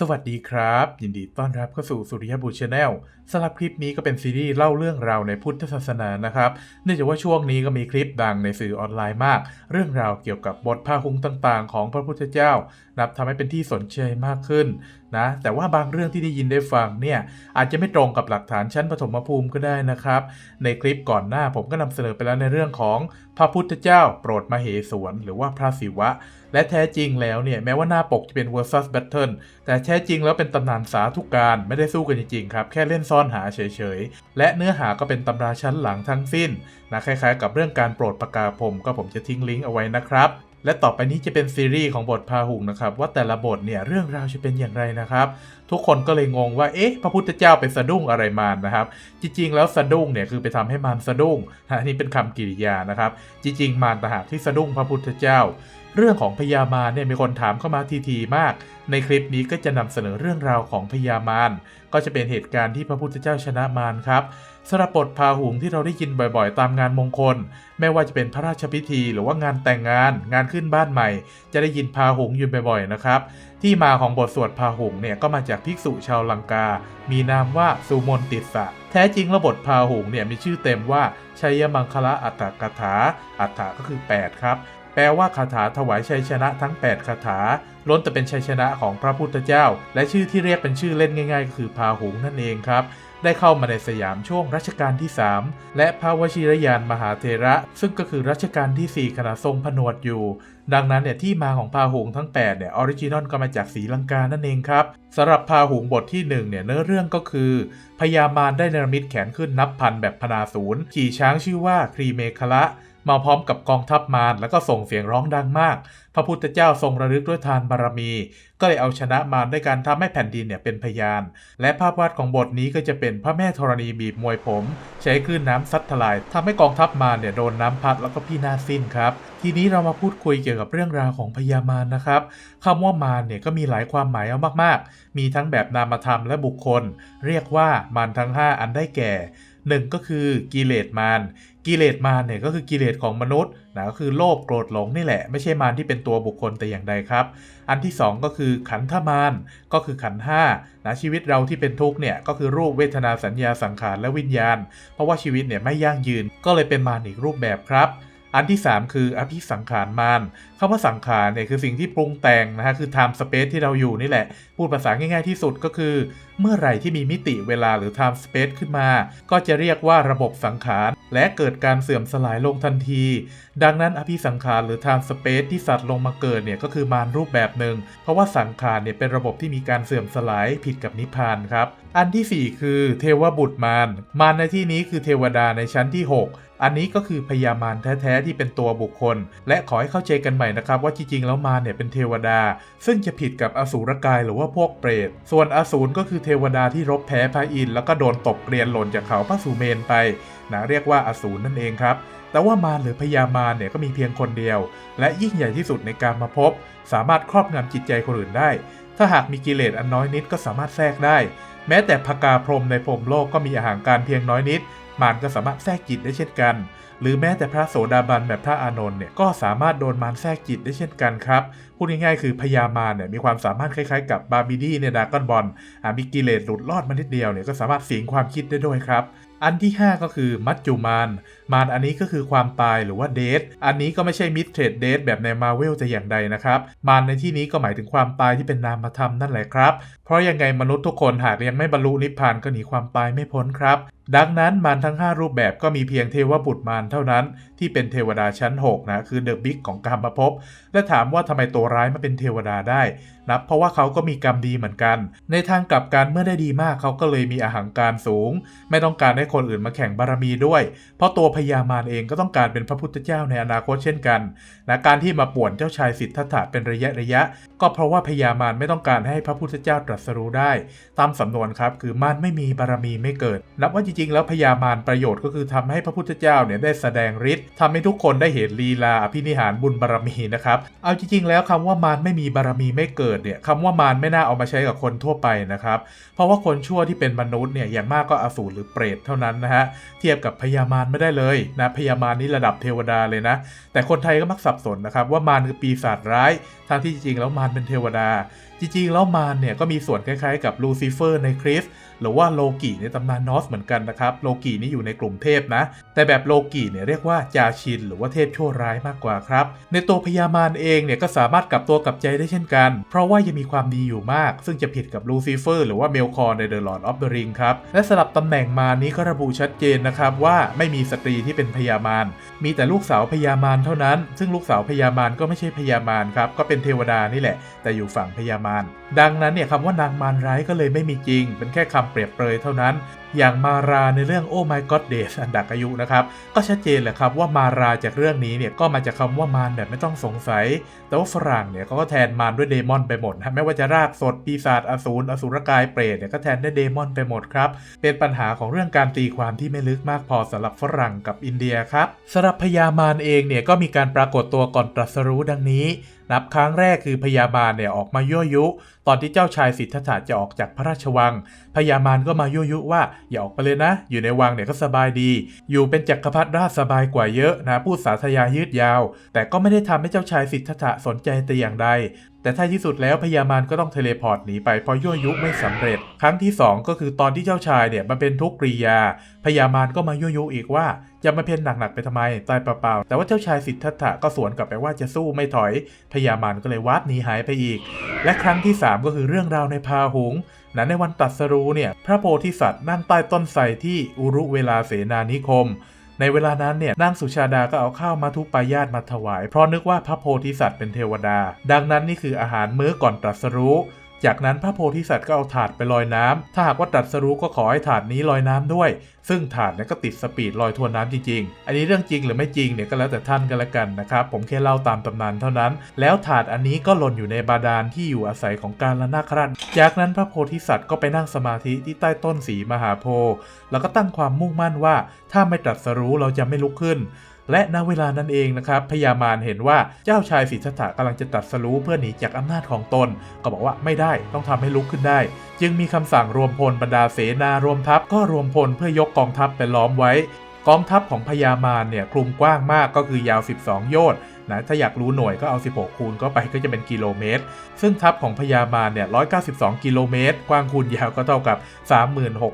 สวัสดีครับ ยินดีต้อนรับเข้าสู่สุริยบุตรชาแนลสำหรับคลิปนี้ก็เป็นซีรีส์เล่าเรื่องราวในพุทธศาสนานะครับเนื่องจากว่าช่วงนี้ก็มีคลิปดังในสื่อออนไลน์มาก เรื่องราวเกี่ยวกับบทพาหุงต่างๆ ของพระพุทธเจ้านับทำให้เป็นที่สนใจมากขึ้นนะแต่ว่าบางเรื่องที่ได้ยินได้ฟังเนี่ยอาจจะไม่ตรงกับหลักฐานชั้นปฐมภูมิก็ได้นะครับ ในคลิปก่อนหน้าผมก็นำเสนอไปแล้วในเรื่องของพระพุทธเจ้าโปรดมเหสวนหรือว่าพระศิวะ และแท้จริงแล้วเนี่ยแม้ว่าหน้าปกจะเป็น versus battle แต่แท้จริงแล้วเป็นตำนานสาธุการไม่ได้สู้กันจริงๆครับแค่เล่นซ่อนหาเฉยๆ และเนื้อหาก็เป็นตำราชั้นหลังทั้งสิ้นนะคล้ายๆ กับเรื่องการโปรดประกาศผมก็ผมจะทิ้งลิงก์เอาไว้นะครับ และต่อไปนี้จะเป็นซีรีส์ของบทพาหุงนะครับ ว่าแต่ละบทเนี่ยเรื่องราวจะเป็นอย่างไรนะครับ ทุกคนก็เลยงงว่าเอ๊ะพระพุทธเจ้าไปสะดุ้งอะไรมานะครับ จริงๆ แล้วสะดุ้งเนี่ยคือไปทำให้มารสะดุ้งอันนี้เป็นคำกริยานะครับ จริงๆ มารต่หากที่สะดุ้งพระพุทธเจ้า เรื่องของพญามารเนี่ยมีคนถามเข้ามาทีๆมาก ในคลิปนี้ก็จะนำเสนอเรื่องราวของพญามารก็จะเป็นเหตุการณ์ที่พระพุทธเจ้าชนะมารครับ สำหรับบทพาหุงที่เราได้ยินบ่อยๆ ตามงานมงคล ไม่ว่าจะเป็นพระราชพิธีหรือว่างานแต่งงาน งานขึ้นบ้านใหม่ จะได้ยินพาหุงอยู่บ่อยๆนะครับ ที่มาของบทสวดพาหุงเนี่ยก็มาจากภิกษุชาวลังกา มีนามว่าสุมนติสะแท้จริงแล้วบทพาหุงเนี่ยมีชื่อเต็มว่าชัยมังคละอัตถกถา อัตถะก็คือ 8 ครับแปลว่าคาถาถวายชัยชนะทั้ง 8 คาถา ล้นแต่เป็นชัยชนะของพระพุทธเจ้า และชื่อที่เรียกเป็นชื่อเล่นง่ายๆ ก็คือพาหุงนั่นเองครับ ได้เข้ามาในสยามช่วงรัชกาลที่ 3 และพระวชิรยานมหาเถระ ซึ่งก็คือรัชกาลที่ 4 ขณะทรงผนวดอยู่ ดังนั้นเนี่ยที่มาของพาหุงทั้ง 8 เนี่ยออริจินอลก็มาจากสีลังกานั่นเองครับสำหรับพาหุงบทที่ 1 เนี่ยเนื้อเรื่องก็คือพญามารได้เนรมิตแขนขึ้นนับพันแบบพนาศูนย์ขี่ช้างชื่อว่าครีเมคละ มาพร้อมกับกองทัพมารแล้วก็ส่งเสียงร้องดังมาก พระพุทธเจ้าทรงระลึกด้วยทานบารมี ก็เลยเอาชนะมารด้วยการทำให้แผ่นดินเนี่ยเป็นพยาน และภาพวาดของบทนี้ก็จะเป็นพระแม่ธรณีบีบมวยผม ใช้คลื่นน้ำซัดทลายทำให้กองทัพมารเนี่ยโดนน้ำพัดแล้วก็พินาสิ้นครับ ทีนี้เรามาพูดคุยเกี่ยวกับเรื่องราวของพญามารนะครับคำว่ามารเนี่ยก็มีหลายความหมายเอามากๆ มีทั้งแบบนามธรรมและบุคคล เรียกว่ามารทั้ง 5 อันได้แก่ หนึ่งก็คือกิเลสมารกิเลสมารเนี่ยก็คือกิเลสของมนุษย์นะก็คือโลภโกรธหลงนี่แหละ ไม่ใช่มารที่เป็นตัวบุคคลแต่อย่างใดครับ อันที่ 2 ก็คือขันธมารก็คือขันห้านะชีวิตเราที่เป็นทุกข์เนี่ยก็คือรูปเวทนาสัญญาสังขารและวิญญาณ เพราะว่าชีวิตเนี่ยไม่ยั่งยืนก็เลยเป็นมารอีกรูปแบบครับ อันที่ 3 คืออภิสังขารมารคำว่าสังขารเนี่ยคือสิ่งที่ปรุงแต่งนะฮะคือ time space ที่เราอยู่นี่แหละ พูดภาษาง่ายๆที่สุดก็คือ เมื่อไหร่ที่มีมิติเวลาหรือ time space ขึ้นมา ก็จะเรียกว่าระบบสังขาร และเกิดการเสื่อมสลายลงทันที ดังนั้นอภิสังขารหรือ time space ที่สัตว์ลงมาเกิดเนี่ยก็คือมารรูปแบบหนึ่งเพราะว่าสังขารเนี่ยเป็นระบบที่มีการเสื่อมสลายผิดกับนิพพานครับอันทีสี่4 คือเทวบุตรมารมารในที่นี้คือเทวดาในชั้นที่ 6 อันนี้ก็คือพญามารแท้ๆที่เป็นตัวบุคคล และขอให้เข้าใจกันใหม่นะครับ ว่าจริงๆแล้วมารเนี่ยเป็นเทวดา ซึ่งจะผิดกับอสูรกายหรือว่าพวกเปรต ส่วนอสูรก็คือเทวดาที่รบแพ้พระอินทร์แล้วก็โดนตบเกรียนหล่นจากเขาพระสุเมนไปนะเรียกว่าอสูรนั่นเองครับ แต่ว่ามารหรือพญามารเนี่ยก็มีเพียงคนเดียว และยิ่งใหญ่ที่สุดในการมาพบ สามารถครอบงำจิตใจคนอื่นได้ ถ้าหากมีกิเลสอันน้อยนิดก็สามารถแทรกได้ แม้แต่พกาพรมในพรมโลกก็มีอาหารการเพียงน้อยนิด มารก็สามารถแทรกจิตได้เช่นกัน หรือแม้แต่พระโสดาบันแบบพระอานนท์เนี่ยก็สามารถโดนมารแทรกจิตได้เช่นกันครับพูดง่ายๆคือพญามารเนี่ยมีความสามารถคล้ายๆกับบาร์บิดี้ในดากอนบอลหามีกิเลสหลุดรอดมานิดเดียวเนี่ยก็สามารถสิงความคิดได้ด้วยครับอันที่ 5 ก็คือมัจจุมาน มารอันนี้ก็คือความตายหรือว่าเดทอันนี้ก็ไม่ใช่มิดเทรดเดทแบบในมาเวลแต่อย่างใดนะครับ มารในที่นี้ก็หมายถึงความตายที่เป็นนามธรรมนั่นแหละครับ เพราะยังไงมนุษย์ทุกคนหากยังไม่บรรลุนิพพานก็หนีความตายไม่พ้นครับดังนั้นมารทั้ง 5 รูปแบบก็มีเพียงเทวบุตรมารเท่านั้นที่เป็นเทวดาชั้น 6 นะ คือเดอะบิ๊กของกามภพและถามว่าทำไมตัวร้ายมาเป็นเทวดาได้นะเพราะว่าเขาก็มีกรรมดีเหมือนกัน ในทางกลับกันเมื่อได้ดีมากเขาก็เลยมีอาหารการสูง ไม่ต้องการให้คนอื่นมาแข่งบารมีด้วย เพราะตัวพญามารเองก็ต้องการเป็นพระพุทธเจ้าในอนาคตเช่นกันนะการที่มาป่วนเจ้าชายสิทธัตถะเป็นระยะระยะ ก็เพราะว่าพญามารไม่ต้องการให้พระพุทธเจ้าตรัสรู้ได้ ตามสำนวนครับคือมารไม่มีบารมีไม่เกิดนับว่าจริง ๆ แล้วพญามารประโยชน์ก็คือทำให้พระพุทธเจ้าเนี่ยได้แสดงฤทธิ์ทำให้ทุกคนได้เห็นลีลาอภินิหารบุญบารมีนะครับ เอาจริง ๆ แล้วคำว่ามารไม่มีบารมีไม่เกิดเนี่ยคำว่ามารไม่น่าเอามาใช้กับคนทั่วไปนะครับ เพราะว่าคนชั่วที่เป็นมนุษย์เนี่ยอย่างมากก็อสูรหรือเปรตเท่านั้นนะฮะเทียบกับพญามารไม่ได้เลยนะพญามารนี่ระดับเทวดาเลยนะ แต่คนไทยก็มักสับสนนะครับว่ามารคือปีศาจร้ายทั้งที่จริงๆแล้วมารเป็นเทวดา จริงๆแล้วมารเนี่ยก็มีส่วนคล้ายๆ กับลูซิเฟอร์ในคริสหรือว่าโลกิในตำนานนอสเหมือนกันนะครับโลกินี่อยู่ในกลุ่มเทพนะ แต่แบบโลกิเนี่ยเรียกว่าจาชิน หรือว่าเทพชั่วร้ายมากกว่าครับ ในตัวพญามารเองเนี่ยก็สามารถกลับตัวกลับใจได้เช่นกัน เพราะว่ายังมีความดีอยู่มาก ซึ่งจะผิดกับลูซิเฟอร์หรือว่าเมลคอร์ใน The Lord of the Ring ครับและสลับตำแหน่งมานี้ก็ระบุชัดเจนนะครับว่าไม่มีสตรีที่เป็นพญามารมีแต่ลูกสาวพญามารเท่านั้น ซึ่งลูกสาวพญามารก็ไม่ใช่พญามารครับก็เป็นเทวดานี่แหละ แต่อยู่ฝั่งพญามารดังนั้นเนี่ยคำว่านางมารร้ายก็เลยไม่มีจริง เป็นแค่คำเปรียบเปรยเท่านั้น อย่างมาราในเรื่อง Oh My God Days อันดักอายุนะครับ ก็ชัดเจนแหละครับว่ามาราจากเรื่องนี้เนี่ยก็มาจากคำว่ามารแบบไม่ต้องสงสัย แต่ว่าฝรั่งเนี่ยเขาก็แทนมารด้วยเดมอนไปหมดนะไม่ว่าจะรากสดปีศาจอสูรอสูรกายเปรตเนี่ยก็แทนด้วยเดมอนไปหมดครับ เป็นปัญหาของเรื่องการตีความที่ไม่ลึกมากพอสำหรับฝรั่งกับอินเดียครับสำหรับพญามารเองเนี่ยก็มีการปรากฏตัวก่อนตรัสรู้ดังนี้นับครั้งแรกคือพญามารเนี่ยออกมายั่วยุ ตอนที่เจ้าชายสิทธัตถะจะออกจากพระราชวัง พญามารก็มายั่วยุว่าอย่าออกไปเลยนะ อยู่ในวังเนี่ยก็สบายดี อยู่เป็นจักรพรรดิราชสบายกว่าเยอะนะพูดสาธยายยืดยาว แต่ก็ไม่ได้ทำให้เจ้าชายสิทธัตถะสนใจแต่อย่างใดแต่ท้ายที่สุดแล้วพญามารก็ต้องเทเลพอร์ตหนีไปเพราะยั่วยุไม่สำเร็จ ครั้งที่ 2 ก็คือตอนที่เจ้าชายเนี่ยมาเป็นทุกข์กริยา พญามารก็มายั่วยุอีกว่าจะมาเพ่นหนักๆไปทำไมตายเปล่าๆแต่ว่าเจ้าชายสิทธัตถะก็สวนกลับไปว่าจะสู้ไม่ถอย พญามารก็เลยวาบหนีหายไปอีก และครั้งที่ 3 ก็คือเรื่องราวในพาหุง นะในวันตรัสรู้เนี่ยพระโพธิสัตว์นั่งใต้ต้นไทรที่อุรุเวลาเสนานิคม ในเวลานั้นเนี่ยนางสุชาดาก็เอาข้าวมาทุปายาตมาถวาย เพราะนึกว่าพระโพธิสัตว์เป็นเทวดา ดังนั้นนี่คืออาหารมื้อก่อนตรัสรู้ จากนั้นพระโพธิสัตว์ก็เอาถาดไปลอยน้ำถ้าหากว่าตรัสรู้ก็ขอให้ถาดนี้ลอยน้ำด้วย ซึ่งถาดนี่ยก็ติดสปีดลอยทวนน้ำจริงๆ อันนี้เรื่องจริงหรือไม่จริงเนี่ยก็แล้วแต่ท่านกันละกันนะครับ ผมแค่เล่าตามตำนานเท่านั้น แล้วถาดอันนี้ก็หล่นอยู่ในบาดาลที่อยู่อาศัยของการละนาคราชจากนั้นพระโพธิสัตว์ก็ไปนั่งสมาธิที่ใต้ต้นสีมหาโพธิ์แล้วก็ตั้งความมุ่งมั่นว่า ถ้าไม่ตรัสรู้เราจะไม่ลุกขึ้น และณเวลานั้นเองนะครับพญามารเห็นว่าเจ้าชายสิทธัตถะกำลังจะตัดสรู้เพื่อหนีจากอำนาจของตน ก็บอกว่าไม่ได้ต้องทำให้ลุกขึ้นได้ จึงมีคำสั่งรวมพลบรรดาเสนารวมทัพก็รวมพลเพื่อยกกองทัพไปล้อมไว้ กองทัพของพญามารเนี่ยคลุมกว้างมากก็คือยาว 12 โยชน์ นะถ้าอยากรู้หน่วยก็เอา 16 คูณก็ไปก็จะเป็นกิโลเมตร ซึ่งทัพของพญามารเนี่ย 192 กิโลเมตร กว้างคูณยาวก็เท่ากับ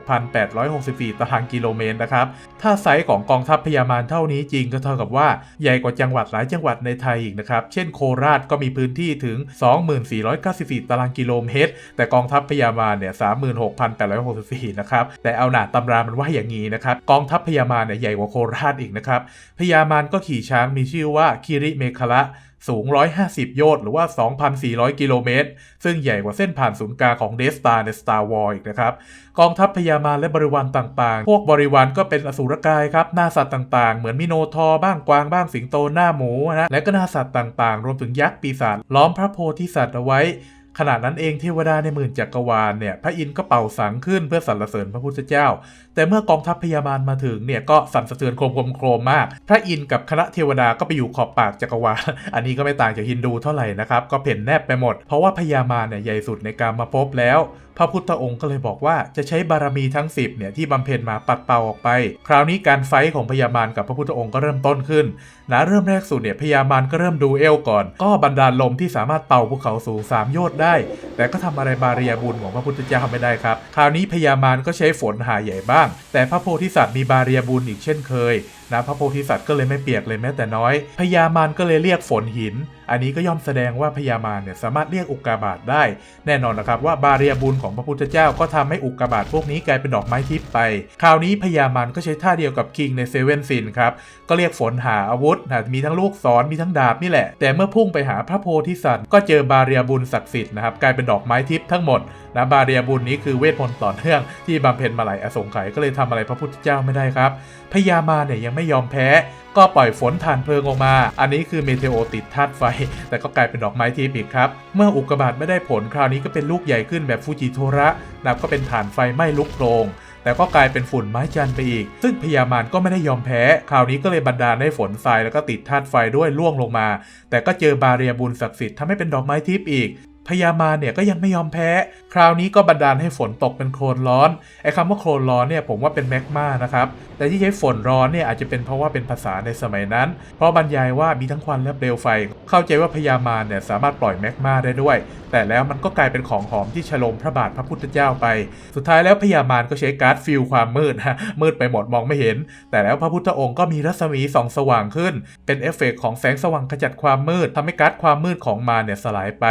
36,864 ตารางกิโลเมตรนะครับ ถ้าไซส์ของกองทัพพญามารเท่านี้จริงก็เท่ากับว่าใหญ่กว่าจังหวัดหลายจังหวัดในไทยอีกนะครับ เช่นโคราชก็มีพื้นที่ถึง 2494 ตารางกิโลเมตร แต่กองทัพพญามารเนี่ย 36,864 นะครับ แต่เอาหนาตำรามันว่าอย่างนี้นะครับ กองทัพพญามารเนี่ยใหญ่กว่าโคราชอีกนะครับ พญามารก็ขี่ช้างมีชื่อว่าคิริเมฆละสูง 150 โยชน์หรือว่า 2,400 กิโลเมตร ซึ่งใหญ่กว่าเส้นผ่านศูนย์กลางของเดสตาใน Star Wars อีกนะครับ กองทัพพยามาและบริวารต่างๆ พวกบริวารก็เป็นอสูรกายครับ หน้าสัตว์ต่างๆ เหมือนมิโนทอร์บ้างกวางบ้างสิงโตหน้าหมูนะ และก็หน้าสัตว์ต่างๆ รวมถึงยักษ์ปีศาจล้อมพระโพธิสัตว์เอาไว้ ขณะนั้นเองเทวดาในหมื่นจักรวาลเนี่ยพระอินทร์ก็เป่าสังขึ้นเพื่อสรรเสริญพระพุทธเจ้า แต่เมื่อกองทัพพยามารมาถึงเนี่ยก็สั่นสะเทือนโครมโครมโครมมาก พระอินทร์กับคณะเทวดาก็ไปอยู่ขอบปากจักรวาล อันนี้ก็ไม่ต่างจากฮินดูเท่าไหร่นะครับก็เพ่นแนบไปหมด เพราะว่าพยามารเนี่ยใหญ่สุดในการมาพบแล้วพระพุทธองค์ก็เลยบอกว่าจะใช้บารมีทั้ง 10เนี่ยที่บำเพ็ญมาปัดเป่าออกไป คราวนี้การไฟของพญามารกับพระพุทธองค์ก็เริ่มต้นขึ้นนะเริ่มแรกสุดเนี่ยพญามารก็เริ่มดูเอลก่อน ก็บันดาลมที่สามารถเป่าภูเขาสูงสามโยชน์ได้ แต่ก็ทำอะไรบาเรียบุญของพระพุทธเจ้าไม่ได้ครับ คราวนี้พญามารก็ใช้ฝนหาใหญ่บ้าง แต่พระโพธิสัตว์มีบาเรียบุญอีกเช่นเคย นะพระโพธิสัตว์ก็เลยไม่เปียกเลยแม้แต่น้อยพญามารก็เลยเรียกฝนหิน อันนี้ก็ย่อมแสดงว่าพญามารเนี่ยสามารถเรียกอุกกาบาตได้ แน่นอนนะครับว่าบาเรียบุญของพระพุทธเจ้าก็ทำให้อุกกาบาตพวกนี้กลายเป็นดอกไม้ทิพย์ไป คราวนี้พญามารก็ใช้ท่าเดียวกับคิงในเซเว่นซินครับก็เรียกฝนหาอาวุธนะมีทั้งลูกศรมีทั้งดาบนี่แหละ แต่เมื่อพุ่งไปหาพระโพธิสัตว์ก็เจอบาเรียบุญศักดิ์สิทธิ์นะครับกลายเป็นดอกไม้ทิพย์ทั้งหมดนะบาเรียบุญนี้คือเวทมนต์ต่อเนื่องที่บำเพ็ญมาหลายอสงไขยก็เลยทำอะไรพระพุทธเจ้าไม่ได้ครับพญามารเนี่ยยังไไม่ยอมแพ้ ก็ปล่อยฝนถ่านเพลิงออกมา อันนี้คือเมเทโอติดธาตุไฟ แต่ก็กลายเป็นดอกไม้ทิพย์อีกครับ เมื่ออุกกาบาตไม่ได้ผลคราวนี้ก็เป็นลูกใหญ่ขึ้นแบบฟูจิโทระนับก็เป็นฐานไฟไหม้ลุกโพลงแต่ก็กลายเป็นฝุ่นไม้จันไปอีก ซึ่งพญามารก็ไม่ได้ยอมแพ้ คราวนี้ก็เลยบันดาลให้ฝนทรายแล้วก็ติดธาตุไฟด้วยล่วงลงมา แต่ก็เจอบาเรียบุญศักดิ์สิทธิ์ทำให้เป็นดอกไม้ทิพย์อีก พญามารเนี่ยก็ยังไม่ยอมแพ้ คราวนี้ก็บันดาลให้ฝนตกเป็นโคลนร้อน ไอ้คำว่าโคลนร้อนเนี่ยผมว่าเป็นแมกมานะครับ แต่ที่ใช้ฝนร้อนเนี่ยอาจจะเป็นเพราะว่าเป็นภาษาในสมัยนั้น เพราะบรรยายว่ามีทั้งควันและเปลวไฟ เข้าใจว่าพญามารเนี่ยสามารถปล่อยแมกมาได้ด้วย แต่แล้วมันก็กลายเป็นของหอมที่ฉลมพระบาทพระพุทธเจ้าไป สุดท้ายแล้วพญามารก็ใช้การ์ดฟิลความมืดฮะ มืดไปหมดมองไม่เห็น แต่แล้วพระพุทธองค์ก็มีรัศมีส่องสว่างขึ้น เป็นเอฟเฟกต์ของแสงสว่างขจัดความมืดทำให้การ์ดความมืดของมารเนี่ยสลายไป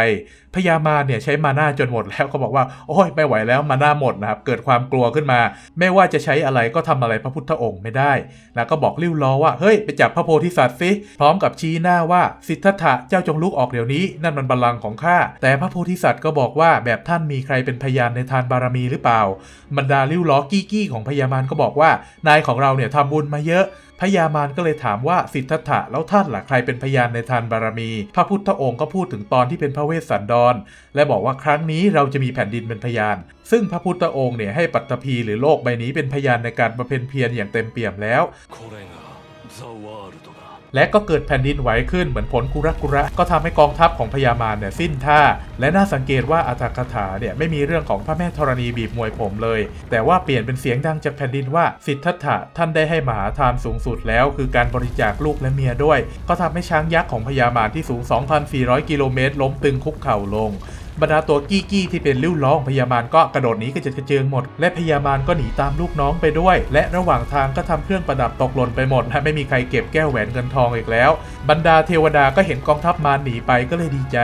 พญามาเนี่ยใช้มาน่าจนหมดแล้วก็บอกว่าโอ้ยไม่ไหวแล้วมาน่าหมดนะครับเกิดความกลัวขึ้นมา ไม่ว่าจะใช้อะไรก็ทำอะไรพระพุทธองค์ไม่ได้แล้วก็บอกริ้วล้อว่าเฮ้ยไปจับพระโพธิสัตว์สิพร้อมกับชี้หน้าว่าสิทธัตถะเจ้าจงลุกออกเดี๋ยวนี้ นั่นมันบัลลังก์ของข้าแต่พระโพธิสัตว์ก็บอกว่าแบบท่านมีใครเป็นพยานในทานบารมีหรือเปล่าบรรดาริ้วล้อกี้กี้ของพญามารก็บอกว่านายของเราเนี่ยทำบุญมาเยอะ พญามารก็เลยถามว่าสิทธัตถะแล้วท่านล่ะใครเป็นพยานในทานบารมี พระพุทธองค์ก็พูดถึงตอนที่เป็นพระเวสสันดร และบอกว่าครั้งนี้เราจะมีแผ่นดินเป็นพยาน ซึ่งพระพุทธองค์เนี่ยให้ปัตตภีหรือโลกใบนี้เป็นพยานในการบำเพ็ญเพียรอย่างเต็มเปี่ยมแล้ว และก็เกิดแผ่นดินไหวขึ้นเหมือนผลกุระกุระ ก็ทำให้กองทัพของพญามารเนี่ยสิ้นท่า และน่าสังเกตว่าอัตถคถาเนี่ยไม่มีเรื่องของพระแม่ธรณีบีบมวยผมเลย แต่ว่าเปลี่ยนเป็นเสียงดังจากแผ่นดินว่าสิทธัตถะท่านได้ให้มหาทานสูงสุดแล้ว คือการบริจาคลูกและเมียด้วย ก็ทำให้ช้างยักษ์ของพญามารที่สูง 2,400 กิโลเมตรล้มตึงคุกเข่าลง บรรดาตัวกี้กี้ที่เป็นริ้วล้องพญามารก็กระโดดหนีกระเจิดกระเจิงหมด และพญามารก็หนีตามลูกน้องไปด้วย และระหว่างทางก็ทำเครื่องประดับตกหล่นไปหมด และไม่มีใครเก็บแก้วแหวนเงินทองอีกแล้ว บรรดาเทวดาก็เห็นกองทัพมารหนีไปก็เลยดีใจ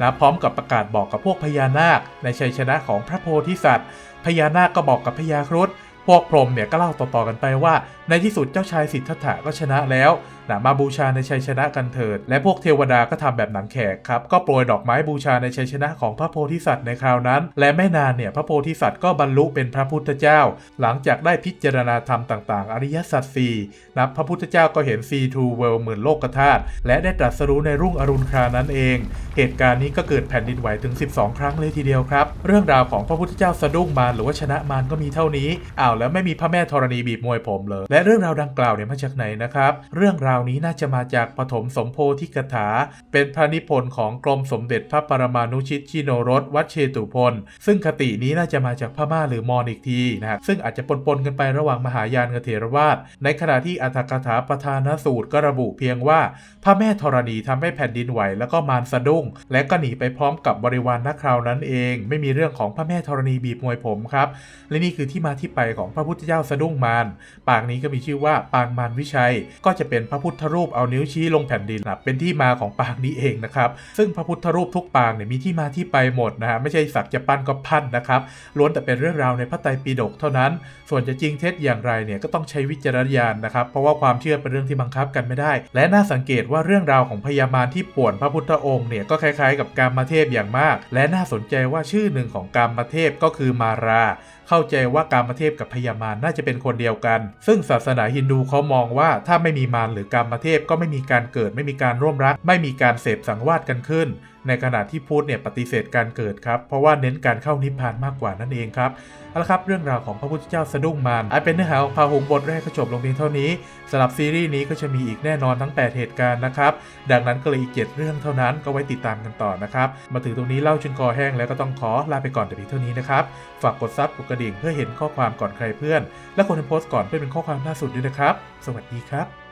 นะพร้อมกับประกาศบอกกับพวกพญานาค ในชัยชนะของพระโพธิสัตว์ พญานาคก็บอกกับพญาครุฑ พวกพรหมเนี่ยก็เล่าต่อๆกันไปว่า ในที่สุดเจ้าชายสิทธัตถะก็ชนะแล้วนะมาบูชาในชัยชนะกันเถิด และพวกเทวดาก็ทำแบบหนังแขกครับ ก็โปรยดอกไม้บูชาในชัยชนะของพระโพธิสัตว์ในคราวนั้น และไม่นานเนี่ยพระโพธิสัตว์ก็บรรลุเป็นพระพุทธเจ้า หลังจากได้พิจารณาธรรมต่าง ๆ อริยสัจสี่นะพระพุทธเจ้าก็เห็นซีทูเวลหมื่นโลกธาตุและได้ตรัสรู้ในรุ่งอรุณครานั้นเอง เหตุการณ์นี้ก็เกิดแผ่นดินไหวถึง 12 ครั้งเลยทีเดียวครับ เรื่องราวของพระพุทธเจ้าสะดุ้งมารหรือว่าชนะมารก็มีเท่านี้อ้าวแล้วไม่มีพระแม่ธรณีบีบมวยผมเลย และเรื่องราวดังกล่าวเนี่ยมาจากไหนนะครับ เรื่องราวนี้น่าจะมาจากปฐมสมโพธิกถา เป็นพระนิพนธ์ของกรมสมเด็จพระปรมานุชิตชิโนรสวัดเชตุพนซึ่งคตินี้น่าจะมาจากพม่าหรือมอญอีกทีนะครับซึ่งอาจจะปนๆกันไประหว่างมหายานกับเถรวาทในขณะที่อัตถกถาประธานสูตรก็ระบุเพียงว่า พระแม่ธรณีทำให้แผ่นดินไหวแล้วก็มารสะดุ้ง และก็หนีไปพร้อมกับบริวารนักคราวนั้นเอง ไม่มีเรื่องของพระแม่ธรณีบีบมวยผมครับและนี่คือที่มาที่ไปของพระพุทธเจ้าสะดุ้งมารปางนี้ก็มีชื่อว่าปางมารวิชัย ก็จะเป็นพระพุทธรูปเอานิ้วชี้ลงแผ่นดินนะเป็นที่มาของปางนี้เองนะครับ ซึ่งพระพุทธรูปทุกปางเนี่ยมีที่มาที่ไปหมดนะฮะไม่ใช่สักจะปั้นก็ปั้นนะครับล้วนแต่เป็นเรื่องราวในพระไตรปิฎกเท่านั้น ส่วนจะจริงเท็จอย่างไรเนี่ยก็ต้องใช้วิจารณญาณนะครับเพราะว่าความเชื่อเป็นเรื่องที่บังคับกันไม่ได้ และน่าสังเกตว่าเรื่องราวของพญามารที่ป่วนพระพุทธองค์เนี่ยก็คล้ายๆ กับกามเทพอย่างมาก และน่าสนใจว่าชื่อหนึ่งของกามเทพก็คือมารา เข้าใจว่ากามเทพกับพยามารน่าจะเป็นคนเดียวกัน ซึ่งศาสนาฮินดูเขามองว่าถ้าไม่มีมารหรือกรรมเทพก็ไม่มีการเกิดไม่มีการร่วมรัก ไม่มีการเสพสังวาสกันขึ้น ในขณะที่พุทธเนี่ยปฏิเสธการเกิดครับ เพราะว่าเน้นการเข้านิพพานมากกว่านั่นเองครับเอาละครับเรื่องราวของพระพุทธเจ้าสะดุ้งมารอันเป็นเนื้อหาของพาหุงบทแรกก็จบลงเพียงเท่านี้สำหรับซีรีส์นี้ก็จะมีอีกแน่นอนทั้ง 8 เหตุการณ์นะครับ ดังนั้นก็เลยอีก 7 เรื่องเท่านั้นก็ไว้ติดตามกันต่อนะครับ มาถึงตรงนี้เล่าจนคอแห้งแล้วก็ต้องขอลาไปก่อนแต่เพียงเท่านี้นะครับ ฝากกดซับกดกระดิ่งเพื่อเห็นข้อความก่อนใครเพื่อน และคนที่โพสต์ก่อนเพื่อเป็นข้อความล่าสุดด้วยนะครับ สวัสดีครับ